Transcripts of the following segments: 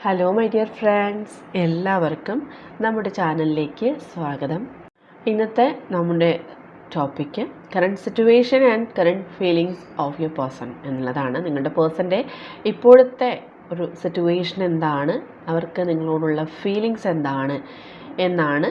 Hello my dear friends എല്ലാവർക്കും നമ്മുടെ ചാനലിലേക്ക് സ്വാഗതം. ഇന്നത്തെ നമ്മുടെ topic current situation and current feelings of your person എന്നുള്ളതാണ് നിങ്ങളുടെ പേഴ്സന്റെ ഇപ്പോഴത്തെ ഒരു സിറ്റുവേഷൻ എന്താണ് അവർക്ക് നിങ്ങളോടുള്ള ഫീലിങ്സ് എന്താണ് എന്നാണ്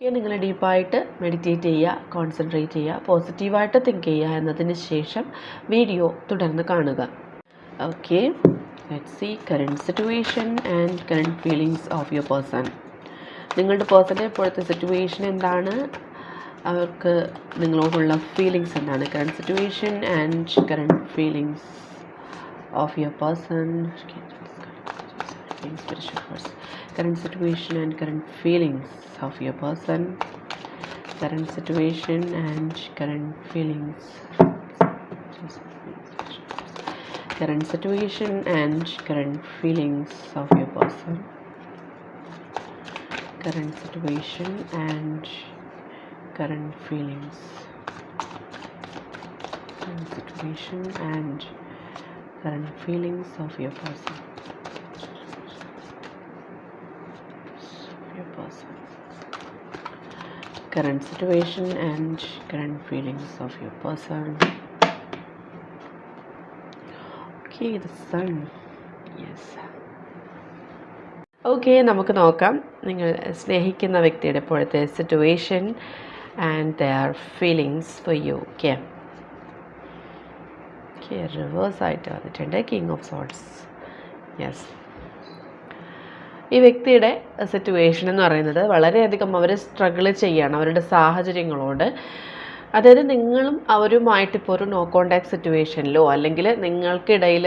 ഓക്കെ നിങ്ങൾ ഡീപ്പായിട്ട് മെഡിറ്റേറ്റ് ചെയ്യുക കോൺസെൻട്രേറ്റ് ചെയ്യുക പോസിറ്റീവായിട്ട് തിങ്ക് ചെയ്യുക എന്നതിന് ശേഷം വീഡിയോ തുടർന്ന് കാണുക. Okay let see current situation and current feelings of your person നിങ്ങളുടെ പേഴ്സന്റെ ഇപ്പോഴത്തെ സിറ്റുവേഷൻ എന്താണ്? അവർക്ക് നിങ്ങളോടുള്ള ഫീലിങ്സ് എന്താണ്? Current situation and current feelings of your person current situation and current feelings of your person current situation and current feelings. Current situation and current feelings of your person. Current situation and current feelings. Current situation and current feelings of your person current situation and current feelings of your person. Okay the sun. Yes. Okay നമുക്ക് നോക്കാം. നിങ്ങൾ സ്നേഹിക്കുന്ന വ്യക്തിയുടെ ഇപ്പോഴത്തെ situation and their feelings for you okay okay reverse ആയിട്ട് വന്നിട്ടുണ്ട്. King of salts yes ഈ വ്യക്തിയുടെ സിറ്റുവേഷൻ എന്ന് പറയുന്നത് വളരെയധികം അവർ സ്ട്രഗിൾ ചെയ്യാണ് അവരുടെ സാഹചര്യങ്ങളോട്. അതായത് നിങ്ങളും അവരുമായിട്ട് ഇപ്പോൾ ഒരു നോ കോണ്ടാക്ട് സിറ്റുവേഷനിലോ അല്ലെങ്കിൽ നിങ്ങൾക്കിടയിൽ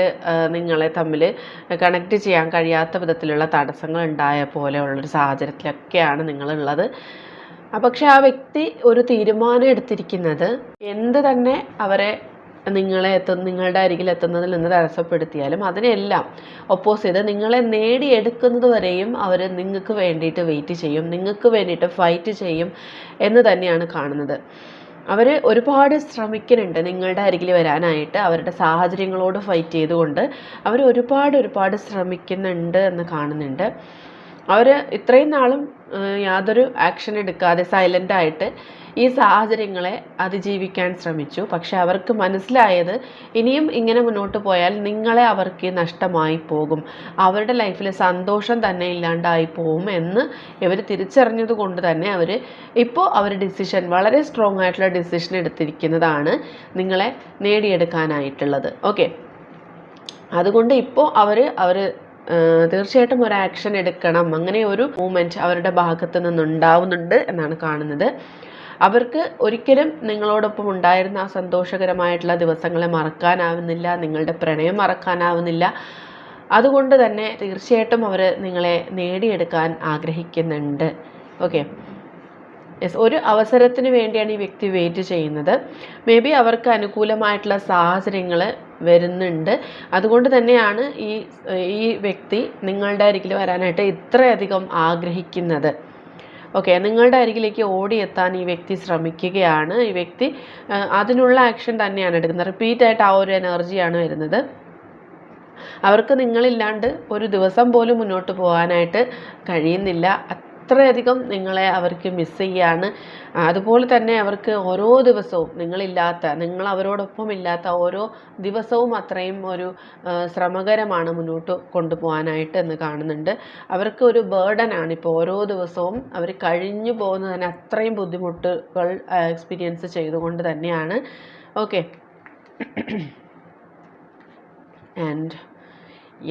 നിങ്ങളെ തമ്മിൽ കണക്ട് ചെയ്യാൻ കഴിയാത്ത വിധത്തിലുള്ള തടസ്സങ്ങൾ ഉണ്ടായ പോലെയുള്ളൊരു സാഹചര്യത്തിലൊക്കെയാണ് നിങ്ങളുള്ളത്. പക്ഷെ ആ വ്യക്തി ഒരു തീരുമാനം എടുത്തിരിക്കുന്നത് എന്ത് തന്നെ അവരെ നിങ്ങളെ എത്ത നിങ്ങളുടെ അരികിൽ എത്തുന്നതിൽ നിന്ന് തടസ്സപ്പെടുത്തിയാലും അതിനെല്ലാം ഒപ്പോസ് ചെയ്ത് നിങ്ങളെ നേടിയെടുക്കുന്നത് വരെയും അവർ നിങ്ങൾക്ക് വേണ്ടിയിട്ട് വെയിറ്റ് ചെയ്യും നിങ്ങൾക്ക് വേണ്ടിയിട്ട് ഫൈറ്റ് ചെയ്യും എന്ന് തന്നെയാണ് കാണുന്നത്. അവർ ഒരുപാട് ശ്രമിക്കുന്നുണ്ട് നിങ്ങളുടെ അരികിൽ വരാനായിട്ട് അവരുടെ സാഹചര്യങ്ങളോട് ഫൈറ്റ് ചെയ്തുകൊണ്ട് അവർ ഒരുപാട് ഒരുപാട് ശ്രമിക്കുന്നുണ്ട് എന്ന് കാണുന്നുണ്ട്. അവർ ഇത്രയും നാളും യാതൊരു ആക്ഷൻ എടുക്കാതെ സൈലന്റ് ആയിട്ട് ഈ സാഹചര്യങ്ങളെ അതിജീവിക്കാൻ ശ്രമിച്ചു. പക്ഷെ അവർക്ക് മനസ്സിലായത് ഇനിയും ഇങ്ങനെ മുന്നോട്ട് പോയാൽ നിങ്ങളെ അവർക്ക് നഷ്ടമായി പോകും. അവരുടെ ലൈഫിൽ സന്തോഷം തന്നെ ഇല്ലാണ്ടായി പോകും എന്ന് ഇവർ തിരിച്ചറിഞ്ഞത് കൊണ്ട് തന്നെ അവർ ഇപ്പോൾ അവർ ഡിസിഷൻ വളരെ സ്ട്രോങ് ആയിട്ടുള്ള ഡിസിഷൻ എടുത്തിരിക്കുന്നതാണ് നിങ്ങളെ നേടിയെടുക്കാനായിട്ടുള്ളത്. ഓക്കെ അതുകൊണ്ട് ഇപ്പോൾ അവർ അവർ തീർച്ചയായിട്ടും ഒരു ആക്ഷൻ എടുക്കണം. അങ്ങനെ ഒരു മൂമെന്റ് അവരുടെ ഭാഗത്ത് നിന്നുണ്ടാവുന്നുണ്ട് എന്നാണ് കാണുന്നത്. അവർക്ക് ഒരിക്കലും നിങ്ങളോടൊപ്പം ഉണ്ടായിരുന്ന ആ സന്തോഷകരമായിട്ടുള്ള ദിവസങ്ങളെ മറക്കാനാവുന്നില്ല നിങ്ങളുടെ പ്രണയം മറക്കാനാവുന്നില്ല. അതുകൊണ്ട് തന്നെ തീർച്ചയായിട്ടും അവർ നിങ്ങളെ നേടിയെടുക്കാൻ ആഗ്രഹിക്കുന്നുണ്ട്. ഓക്കെ യെസ് ഒരു അവസരത്തിന് വേണ്ടിയാണ് ഈ വ്യക്തി വെയിറ്റ് ചെയ്യുന്നത്. മേ ബി അവർക്ക് അനുകൂലമായിട്ടുള്ള സാഹചര്യങ്ങൾ വരുന്നുണ്ട്. അതുകൊണ്ട് തന്നെയാണ് ഈ ഈ വ്യക്തി നിങ്ങളുടെ അരികിൽ വരാനായിട്ട് ഇത്രയധികം ആഗ്രഹിക്കുന്നത്. ഓക്കെ നിങ്ങളുടെ അരികിലേക്ക് ഓടിയെത്താൻ ഈ വ്യക്തി ശ്രമിക്കുകയാണ്. ഈ വ്യക്തി അതിനുള്ള ആക്ഷൻ തന്നെയാണ് എടുക്കുന്നത്. റിപ്പീറ്റായിട്ട് ആ ഒരു എനർജിയാണ് വരുന്നത്. അവർക്ക് നിങ്ങളില്ലാണ്ട് ഒരു ദിവസം പോലും മുന്നോട്ട് പോകാനായിട്ട് കഴിയുന്നില്ല. അത്രയധികം നിങ്ങളെ അവർക്ക് മിസ് ചെയ്യാണ്. അതുപോലെ തന്നെ അവർക്ക് ഓരോ ദിവസവും നിങ്ങളില്ലാത്ത നിങ്ങൾ അവരോടൊപ്പം ഇല്ലാത്ത ഓരോ ദിവസവും അത്രയും ഒരു ശ്രമകരമാണ് മുന്നോട്ട് കൊണ്ടുപോകാനായിട്ട് എന്ന് കാണുന്നുണ്ട്. അവർക്ക് ഒരു ബേർഡനാണ് ഇപ്പോൾ ഓരോ ദിവസവും അവർ കഴിഞ്ഞു പോകുന്നതിന് അത്രയും ബുദ്ധിമുട്ടുകൾ എക്സ്പീരിയൻസ് ചെയ്തുകൊണ്ട് തന്നെയാണ്. ഓക്കെ ആൻഡ്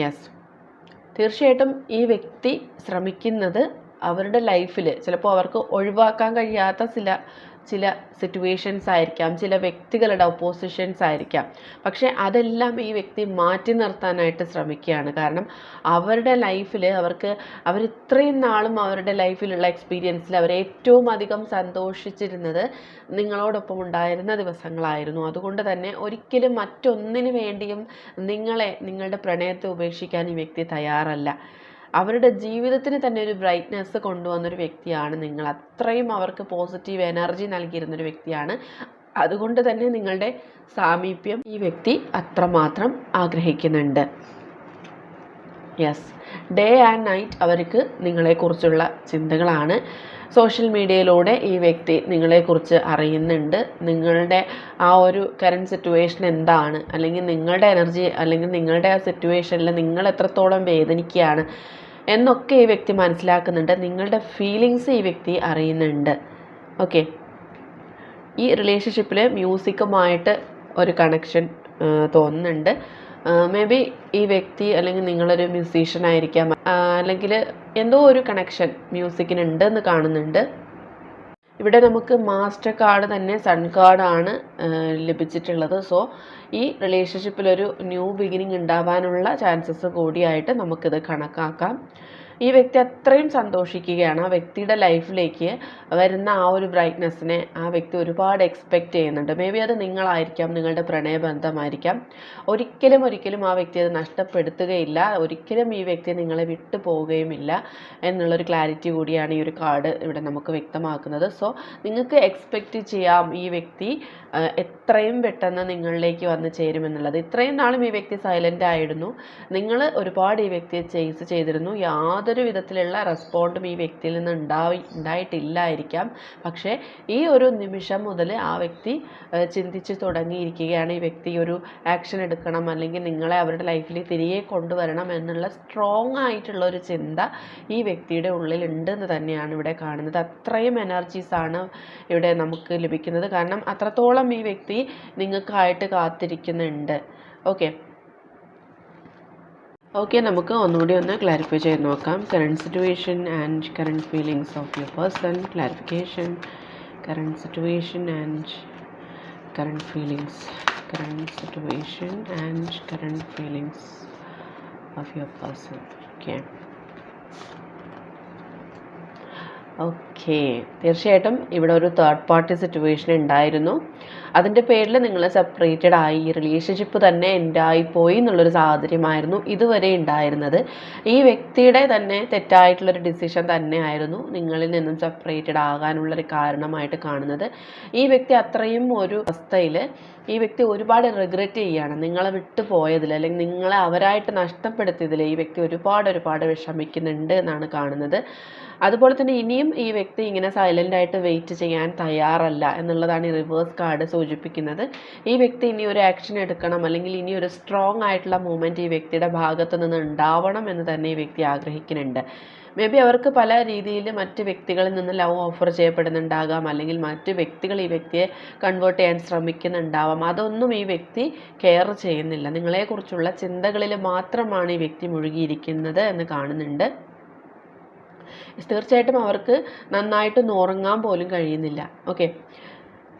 യെസ് തീർച്ചയായിട്ടും ഈ വ്യക്തി ശ്രമിക്കുന്നത് അവരുടെ ലൈഫിൽ ചിലപ്പോൾ അവർക്ക് ഒഴിവാക്കാൻ കഴിയാത്ത ചില ചില സിറ്റുവേഷൻസ് ആയിരിക്കാം ചില വ്യക്തികളുടെ ഒപ്പോസിഷൻസ് ആയിരിക്കാം. പക്ഷേ അതെല്ലാം ഈ വ്യക്തി മാറ്റി നിർത്താനായിട്ട് ശ്രമിക്കുകയാണ്. കാരണം അവരുടെ ലൈഫിൽ അവർക്ക് അവർ ഇത്രയും നാളും അവരുടെ ലൈഫിലുള്ള എക്സ്പീരിയൻസിൽ അവർ ഏറ്റവും അധികം സന്തോഷിച്ചിരുന്നത് നിങ്ങളോടൊപ്പം ഉണ്ടായിരുന്ന ദിവസങ്ങളായിരുന്നു. അതുകൊണ്ട് തന്നെ ഒരിക്കലും മറ്റൊന്നിനു വേണ്ടിയും നിങ്ങളെ നിങ്ങളുടെ പ്രണയത്തെ ഉപേക്ഷിക്കാൻ ഈ വ്യക്തി തയ്യാറല്ല. അവരുടെ ജീവിതത്തിന് തന്നെ ഒരു ബ്രൈറ്റ്നെസ് കൊണ്ടുവന്നൊരു വ്യക്തിയാണ് നിങ്ങൾ. അത്രയും അവർക്ക് പോസിറ്റീവ് എനർജി നൽകിയിരുന്നൊരു വ്യക്തിയാണ്. അതുകൊണ്ട് തന്നെ നിങ്ങളുടെ സാമീപ്യം ഈ വ്യക്തി അത്രമാത്രം ആഗ്രഹിക്കുന്നുണ്ട്. യെസ് ഡേ ആൻഡ് നൈറ്റ് അവർക്ക് നിങ്ങളെക്കുറിച്ചുള്ള ചിന്തകളാണ്. സോഷ്യൽ മീഡിയയിലൂടെ ഈ വ്യക്തി നിങ്ങളെക്കുറിച്ച് അറിയുന്നുണ്ട്. നിങ്ങളുടെ ആ ഒരു കറന്റ് സിറ്റുവേഷൻ എന്താണ്? അല്ലെങ്കിൽ നിങ്ങളുടെ എനർജി അല്ലെങ്കിൽ നിങ്ങളുടെ ആ സിറ്റുവേഷനിൽ നിങ്ങൾ എത്രത്തോളം വേദനിക്കുകയാണ് എന്നൊക്കെ ഈ വ്യക്തി മനസ്സിലാക്കുന്നുണ്ട്. നിങ്ങളുടെ ഫീലിങ്സ് ഈ വ്യക്തി അറിയുന്നുണ്ട്. ഓക്കെ ഈ റിലേഷൻഷിപ്പിൽ മ്യൂസിക്കുമായിട്ട് ഒരു കണക്ഷൻ തോന്നുന്നുണ്ട്. മേ ബി ഈ വ്യക്തി അല്ലെങ്കിൽ നിങ്ങളൊരു മ്യൂസീഷ്യൻ ആയിരിക്കാം. അല്ലെങ്കിൽ എന്തോ ഒരു കണക്ഷൻ മ്യൂസിക്കിന് ഉണ്ടെന്ന് കാണുന്നുണ്ട്. ഇവിടെ നമുക്ക് മാസ്റ്റർ കാർഡ് തന്നെ സൺ കാർഡാണ് ലഭിച്ചിട്ടുള്ളത്. സോ ഈ റിലേഷൻഷിപ്പിലൊരു ന്യൂ ബിഗിനിങ് ഉണ്ടാവാനുള്ള ചാൻസസ് കൂടിയായിട്ട് നമുക്കിത് കണക്കാക്കാം. ഈ വ്യക്തി അത്രയും സന്തോഷിക്കുകയാണ്. ആ വ്യക്തിയുടെ ലൈഫിലേക്ക് വരുന്ന ആ ഒരു ബ്രൈറ്റ്നെസ്സിനെ ആ വ്യക്തി ഒരുപാട് എക്സ്പെക്റ്റ് ചെയ്യുന്നുണ്ട്. മേ ബി അത് നിങ്ങളായിരിക്കാം നിങ്ങളുടെ പ്രണയബന്ധമായിരിക്കാം. ഒരിക്കലും ഒരിക്കലും ആ വ്യക്തി അത് നഷ്ടപ്പെടുത്തുകയില്ല. ഒരിക്കലും ഈ വ്യക്തി നിങ്ങളെ വിട്ടു പോവുകയുമില്ല എന്നുള്ളൊരു ക്ലാരിറ്റി കൂടിയാണ് ഈ ഒരു കാർഡ് ഇവിടെ നമുക്ക് വ്യക്തമാക്കുന്നത്. സോ നിങ്ങൾക്ക് എക്സ്പെക്റ്റ് ചെയ്യാം ഈ വ്യക്തി എത്രയും പെട്ടെന്ന് നിങ്ങളിലേക്ക് വന്ന് ചേരുമെന്നുള്ളത്. ഇത്രയും നാളും ഈ വ്യക്തി സൈലന്റ് ആയിരുന്നു. നിങ്ങൾ ഒരുപാട് ഈ വ്യക്തിയെ ചേസ് ചെയ്തിരുന്നു. യാതൊരു വിധത്തിലുള്ള റെസ്പോണ്ടും ഈ വ്യക്തിയിൽ നിന്ന് ഉണ്ടായി ഉണ്ടായിട്ടില്ലായിരിക്കാം. പക്ഷേ ഈ ഒരു നിമിഷം മുതൽ ആ വ്യക്തി ചിന്തിച്ച് തുടങ്ങിയിരിക്കുകയാണ്. ഈ വ്യക്തി ഒരു ആക്ഷൻ എടുക്കണം അല്ലെങ്കിൽ നിങ്ങളെ അവരുടെ ലൈഫിൽ തിരികെ കൊണ്ടുവരണം എന്നുള്ള സ്ട്രോങ് ആയിട്ടുള്ള ഒരു ചിന്ത ഈ വ്യക്തിയുടെ ഉള്ളിൽ ഉണ്ടെന്ന് തന്നെയാണ് ഇവിടെ കാണുന്നത്. അത്രയും എനർജീസാണ് ഇവിടെ നമുക്ക് ലഭിക്കുന്നത്. കാരണം അത്രത്തോളം ഈ വ്യക്തി നിങ്ങൾക്കായിട്ട് കാത്തിരിക്കുന്നുണ്ട്. ഓക്കെ ഓക്കെ നമുക്ക് ഒന്നുകൂടി ഒന്ന് ക്ലാരിഫൈ ചെയ്ത് നോക്കാം. Current situation and current feelings of your person clarification current situation and current feelings current situation and current feelings of your person okay okay തീർച്ചയായിട്ടും ഇവിടെ ഒരു തേർഡ് പാർട്ടി സിറ്റുവേഷൻ ഉണ്ടായിരുന്നു. അതിന്റെ പേരിൽ നിങ്ങൾ സെപ്പറേറ്റഡ് ആയി റിലേഷൻഷിപ്പ് തന്നെ ഉണ്ടായിപ്പോയി പോയി എന്നുള്ളൊരു സാഹചര്യമായിരുന്നു ഇതുവരെ ഉണ്ടായിരുന്നത്. ഈ വ്യക്തിയുടെ തന്നെ തെറ്റായിട്ടുള്ളൊരു ഡിസിഷൻ തന്നെയായിരുന്നു നിങ്ങളിൽ നിന്നും സെപ്പറേറ്റഡ് ആകാനുള്ളൊരു കാരണമായിട്ട് കാണുന്നത്. ഈ വ്യക്തി അത്രയും ഒരു അവസ്ഥയിൽ ഈ വ്യക്തി ഒരുപാട് റിഗ്രറ്റ് ചെയ്യുകയാണ് നിങ്ങളെ വിട്ടു പോയതിൽ അല്ലെങ്കിൽ നിങ്ങളെ അവരായിട്ട് നഷ്ടപ്പെടുത്തിയതിൽ ഈ വ്യക്തി ഒരുപാട് ഒരുപാട് വിഷമിക്കുന്നുണ്ട് എന്നാണ് കാണുന്നത്. അതുപോലെ തന്നെ ഇനിയും ഈ വ്യക്തി ഇങ്ങനെ സൈലന്റായിട്ട് വെയിറ്റ് ചെയ്യാൻ തയ്യാറല്ല എന്നുള്ളതാണ് ഈ റിവേഴ്സ് കാർഡ് സൂചിപ്പിക്കുന്നത്. ഈ വ്യക്തി ഇനി ഒരു ആക്ഷൻ എടുക്കണം അല്ലെങ്കിൽ ഇനി ഒരു സ്ട്രോങ് ആയിട്ടുള്ള മൂവ്മെന്റ് ഈ വ്യക്തിയുടെ ഭാഗത്തു നിന്ന് ഉണ്ടാവണം എന്ന് തന്നെ ഈ വ്യക്തി ആഗ്രഹിക്കുന്നുണ്ട്. മേ ബി അവർക്ക് പല രീതിയിൽ മറ്റ് വ്യക്തികളിൽ നിന്ന് ലവ് ഓഫർ ചെയ്യപ്പെടുന്നുണ്ടാകാം അല്ലെങ്കിൽ മറ്റ് വ്യക്തികൾ ഈ വ്യക്തിയെ കൺവേർട്ട് ചെയ്യാൻ ശ്രമിക്കുന്നുണ്ടാവാം. അതൊന്നും ഈ വ്യക്തി കെയർ ചെയ്യുന്നില്ല. നിങ്ങളെക്കുറിച്ചുള്ള ചിന്തകളിൽ മാത്രമാണ് ഈ വ്യക്തി മുഴുകിയിരിക്കുന്നത് എന്ന് കാണുന്നുണ്ട്. തീർച്ചയായിട്ടും അവർക്ക് നന്നായിട്ട് ഉറങ്ങാൻ പോലും കഴിയുന്നില്ല. ഓക്കെ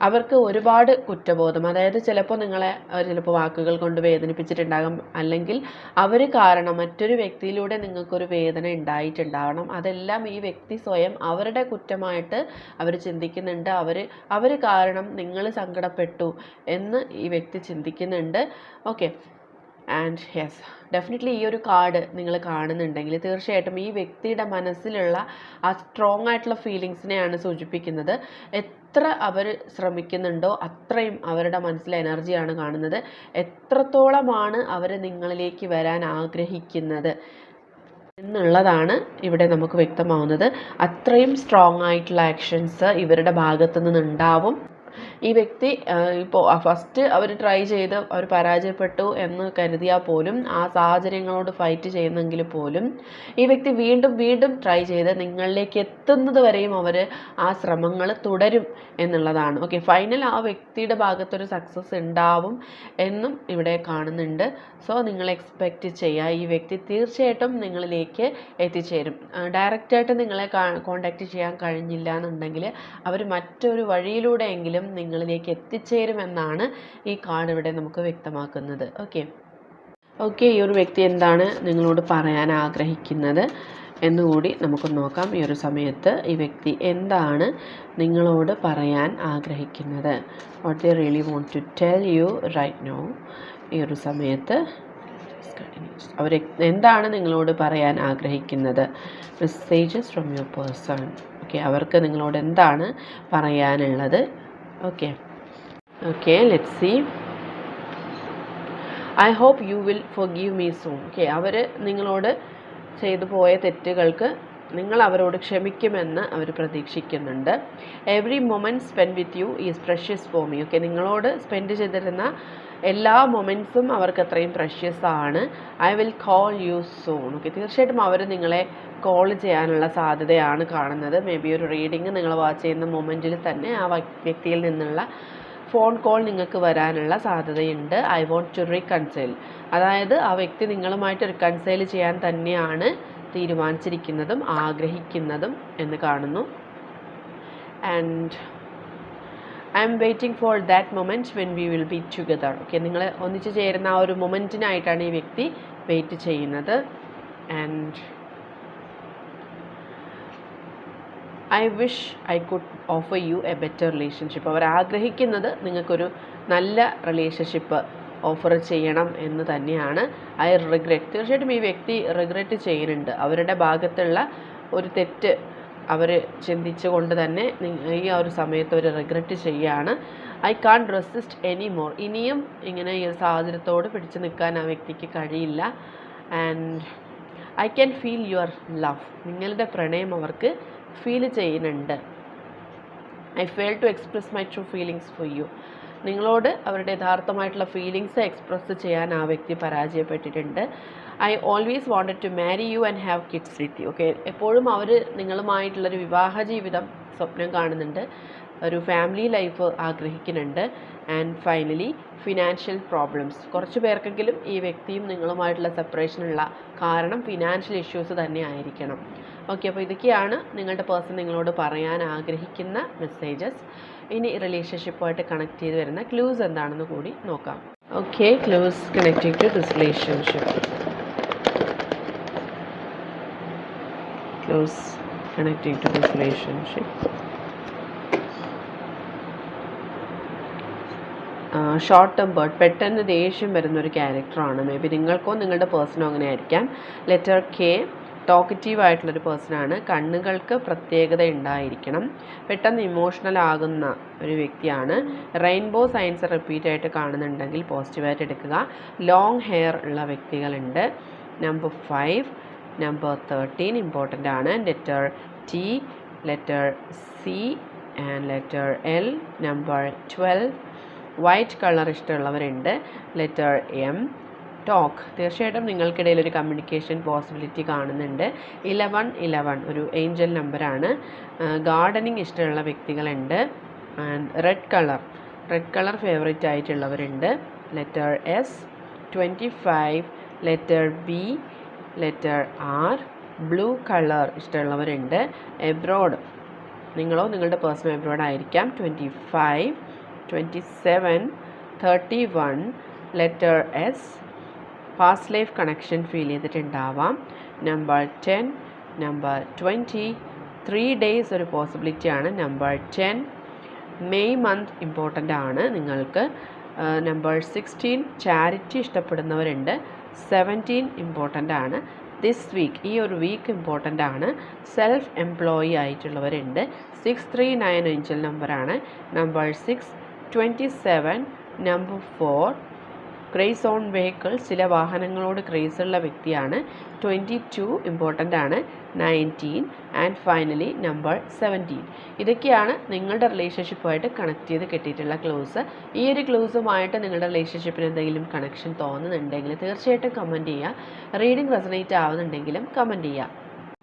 അവർക്ക് ഒരുപാട് കുറ്റബോധം. അതായത് ചിലപ്പോൾ നിങ്ങളെ ചിലപ്പോൾ വാക്കുകൾ കൊണ്ട് വേദനിപ്പിച്ചിട്ടുണ്ടാകും. അല്ലെങ്കിൽ അവർ കാരണം മറ്റൊരു വ്യക്തിയിലൂടെ നിങ്ങൾക്കൊരു വേദന ഉണ്ടായിട്ടുണ്ടാവണം. അതെല്ലാം ഈ വ്യക്തി സ്വയം അവരുടെ കുറ്റമായിട്ട് അവർ ചിന്തിക്കുന്നുണ്ട്. അവർ അവർ കാരണം നിങ്ങൾ സങ്കടപ്പെട്ടു എന്ന് ഈ വ്യക്തി ചിന്തിക്കുന്നുണ്ട്. ഓക്കെ. ആൻഡ് യെസ് ഡെഫിനറ്റ്ലി ഈ ഒരു കാർഡ് നിങ്ങൾ കാണുന്നുണ്ടെങ്കിൽ തീർച്ചയായിട്ടും ഈ വ്യക്തിയുടെ മനസ്സിലുള്ള ആ സ്ട്രോങ് ആയിട്ടുള്ള ഫീലിങ്സിനെയാണ് സൂചിപ്പിക്കുന്നത്. എത്ര അവർ ശ്രമിക്കുന്നുണ്ടോ അത്രയും അവരുടെ മനസ്സിലെ എനർജിയാണ് കാണുന്നത്. എത്രത്തോളമാണ് അവർ നിങ്ങളിലേക്ക് വരാൻ ആഗ്രഹിക്കുന്നത് എന്നുള്ളതാണ് ഇവിടെ നമുക്ക് വ്യക്തമാവുന്നത്. അത്രയും സ്ട്രോങ് ആയിട്ടുള്ള ആക്ഷൻസ് ഇവരുടെ ഭാഗത്തു നിന്നുണ്ടാവും ഈ വ്യക്തി ഇപ്പോൾ ഫസ്റ്റ് അവർ ട്രൈ ചെയ്ത് അവർ പരാജയപ്പെട്ടു എന്ന് കരുതിയാൽ പോലും ആ സാഹചര്യങ്ങളോട് ഫൈറ്റ് ചെയ്യുന്നെങ്കിൽ പോലും ഈ വ്യക്തി വീണ്ടും വീണ്ടും ട്രൈ ചെയ്ത് നിങ്ങളിലേക്ക് എത്തുന്നത് വരെയും അവർ ആ ശ്രമങ്ങൾ തുടരും എന്നുള്ളതാണ്. ഓക്കെ ഫൈനൽ ആ വ്യക്തിയുടെ ഭാഗത്തൊരു സക്സസ് ഉണ്ടാവും എന്നും ഇവിടെ കാണുന്നുണ്ട്. സോ നിങ്ങൾ എക്സ്പെക്റ്റ് ചെയ്യുക ഈ വ്യക്തി തീർച്ചയായിട്ടും നിങ്ങളിലേക്ക് എത്തിച്ചേരും. ഡയറക്റ്റായിട്ട് നിങ്ങളെ കോൺടാക്റ്റ് ചെയ്യാൻ കഴിഞ്ഞില്ല എന്നുണ്ടെങ്കിൽ അവർ മറ്റൊരു വഴിയിലൂടെയെങ്കിലും നിങ്ങളിലേക്ക് എത്തിച്ചേരുമെന്നാണ് ഈ കാർഡ് ഇവിടെ നമുക്ക് വ്യക്തമാക്കുന്നത്. ഓക്കെ ഓക്കെ ഈ ഒരു വ്യക്തി എന്താണ് നിങ്ങളോട് പറയാൻ ആഗ്രഹിക്കുന്നത്? എന്നുകൂടി നമുക്ക് നോക്കാം. ഈ ഒരു സമയത്ത് ഈ വ്യക്തി എന്താണ് നിങ്ങളോട് പറയാൻ ആഗ്രഹിക്കുന്നത്? What they really want to tell you right no ഈ ഒരു സമയത്ത് അവർ എന്താണ് നിങ്ങളോട് പറയാൻ ആഗ്രഹിക്കുന്നത്? Messages from your person okay അവർക്ക് നിങ്ങളോട് എന്താണ് പറയാനുള്ളത്? Okay okay let see I hope you will forgive me soon okay അവർ നിങ്ങളോട് ചെയ്തു പോയ തെറ്റുകൾക്ക് നിങ്ങൾ അവരോട് ക്ഷമിക്കുമെന്ന് അവർ പ്രതീക്ഷിക്കുന്നുണ്ട്. Every moment spend with you is precious for me okay നിങ്ങളോട് സ്പെൻഡ് ചെയ്തിരുന്ന എല്ലാ മൊമെന്റ്സും അവർക്ക് അത്രയും പ്രഷ്യസ് ആണ്. I will call you soon okay തീർച്ചയായിട്ടും അവർ നിങ്ങളെ കോൾ ചെയ്യാനുള്ള സാധ്യതയാണ് കാണുന്നത്. മേ ബി ഒരു റീഡിങ് നിങ്ങൾ വാച്ച് ചെയ്യുന്ന മൊമെന്റിൽ തന്നെ ആ വ്യക്തിയിൽ നിന്നുള്ള ഫോൺ കോൾ നിങ്ങൾക്ക് വരാനുള്ള സാധ്യതയുണ്ട്. ഐ വോണ്ട് ടു റീകൺസൈൽ അതായത് ആ വ്യക്തി നിങ്ങളുമായിട്ട് റീകൺസൈൽ ചെയ്യാൻ തന്നെയാണ് തീരുമാനിച്ചിരിക്കുന്നതും ആഗ്രഹിക്കുന്നതും എന്ന് കാണുന്നു. And I am waiting for that moment when we will be together okay നിങ്ങൾ ഒന്നിച്ച് ചേരുന്ന ആ ഒരു മൊമെന്റിനായിട്ടാണ് ഈ വ്യക്തി വെയിറ്റ് ചെയ്യുന്നത്. And I wish I could offer you a better relationship അവർ ആഗ്രഹിക്കുന്നത് നിങ്ങൾക്കൊരു നല്ല റിലേഷൻഷിപ്പ് ഓഫർ ചെയ്യണം എന്ന് തന്നെയാണ്. ഐ റിഗ്രറ്റ് തീർച്ചയായിട്ടും ഈ വ്യക്തി റിഗ്രറ്റ് ചെയ്യുന്നുണ്ട്. അവരുടെ ഭാഗത്തുള്ള ഒരു തെറ്റ് അവർ ചിന്തിച്ചുകൊണ്ട് തന്നെ ഈ ആ ഒരു സമയത്ത് അവർ റിഗ്രറ്റ് ചെയ്യുകയാണ് I can't resist any more ഇനിയും ഇങ്ങനെ ഈ ഒരു സാഹചര്യത്തോട് പിടിച്ചു നിൽക്കാൻ ആ വ്യക്തിക്ക് കഴിയില്ല. And I can feel your love നിങ്ങളുടെ പ്രണയം അവർക്ക് ഫീൽ ചെയ്യുന്നുണ്ട്. I fail to express my true feelings for you നിങ്ങളോട് അവരുടെ യഥാർത്ഥമായിട്ടുള്ള ഫീലിങ്സ് എക്സ്പ്രസ് ചെയ്യാൻ ആ വ്യക്തി പരാജയപ്പെട്ടിട്ടുണ്ട്. I always wanted to marry you and have kids with you okay എപ്പോഴും അവർ നിങ്ങളുമായിട്ടുള്ളൊരു വിവാഹ ജീവിതം സ്വപ്നം കാണുന്നുണ്ട്. ഒരു ഫാമിലി ലൈഫ് ആഗ്രഹിക്കുന്നുണ്ട്. ആൻഡ് ഫൈനലി ഫിനാൻഷ്യൽ പ്രോബ്ലംസ് കുറച്ച് പേർക്കെങ്കിലും ഈ വ്യക്തിയും നിങ്ങളുമായിട്ടുള്ള സെപ്പറേഷനുള്ള കാരണം ഫിനാൻഷ്യൽ ഇഷ്യൂസ് തന്നെ ആയിരിക്കണം. ഓക്കെ അപ്പോൾ ഇതൊക്കെയാണ് നിങ്ങളുടെ പേഴ്സൺ നിങ്ങളോട് പറയാൻ ആഗ്രഹിക്കുന്ന മെസ്സേജസ് ഇനി റിലേഷൻഷിപ്പുമായിട്ട് കണക്ട് ചെയ്ത് വരുന്ന ക്ലൂസ് എന്താണെന്ന് കൂടി നോക്കാം. Okay clues connecting to this relationship clues connecting to this relationship. Short tempered പെട്ടെന്ന് ദേഷ്യം വരുന്ന ഒരു ക്യാരക്ടറാണ് മേ ബി നിങ്ങൾക്കോ നിങ്ങളുടെ പേഴ്സണോ അങ്ങനെ ആയിരിക്കാം. ലെറ്റർ കെ ടോക്കറ്റീവ് ആയിട്ടുള്ളൊരു പേഴ്സണാണ് കണ്ണുകൾക്ക് പ്രത്യേകത ഉണ്ടായിരിക്കണം. പെട്ടെന്ന് ഇമോഷണൽ ആകുന്ന ഒരു വ്യക്തിയാണ്. റെയിൻബോ സയൻസ് റിപ്പീറ്റ് ആയിട്ട് കാണുന്നുണ്ടെങ്കിൽ പോസിറ്റീവായിട്ട് എടുക്കുക. ലോങ് ഹെയർ ഉള്ള വ്യക്തികളുണ്ട്. Number five number thirteen important ആണ്. Letter T letter C and letter L number twelve white colour ഇഷ്ടമുള്ളവരുണ്ട്. Letter M talk തീർച്ചയായിട്ടും നിങ്ങൾക്കിടയിൽ ഒരു കമ്മ്യൂണിക്കേഷൻ പോസിബിലിറ്റി കാണുന്നുണ്ട്. ഇലവൺ ഇലവൺ ഒരു ഏഞ്ചൽ നമ്പറാണ് ഗാർഡനിങ് ഇഷ്ടമുള്ള വ്യക്തികളുണ്ട്. And red colour red colour favourite ആയിട്ടുള്ളവരുണ്ട്. Letter S twenty five letter B letter R. Blue colour ഇഷ്ടമുള്ളവരുണ്ട്. Abroad. നിങ്ങളോ നിങ്ങളുടെ personal abroad ആയിരിക്കാം. Twenty five twenty seven thirty one letter S. Past life connection feel ചെയ്തിട്ടുണ്ടാവാം. Number ten number twenty. Three days ഒരു പോസിബിലിറ്റിയാണ് number ten. May month important ആണ്. നിങ്ങൾക്ക് number sixteen. Charity ഇഷ്ടപ്പെടുന്നവരുണ്ട്. Seventeen important ആണ്. This week ഈ ഒരു week important ആണ്. Self employee ആയിട്ടുള്ളവരുണ്ട് six three nine angel നമ്പറാണ് number six twenty seven number four craze on vehicle ചില വാഹനങ്ങളോട് ക്രേസ് ഉള്ള വ്യക്തിയാണ്. ട്വന്റി ടു ഇമ്പോർട്ടന്റ് ആണ്. Nineteen and finally number seventeen ഇതൊക്കെയാണ് നിങ്ങളുടെ റിലേഷൻഷിപ്പുമായിട്ട് കണക്ട് ചെയ്ത് കിട്ടിയിട്ടുള്ള ക്ലോസ് ഈ ഒരു ക്ലോസുമായിട്ട് നിങ്ങളുടെ റിലേഷൻഷിപ്പിന് എന്തെങ്കിലും കണക്ഷൻ തോന്നുന്നുണ്ടെങ്കിൽ തീർച്ചയായിട്ടും കമന്റ് ചെയ്യുക. റീഡിംഗ് റെസനേറ്റ് ആവുന്നുണ്ടെങ്കിലും കമന്റ് ചെയ്യുക.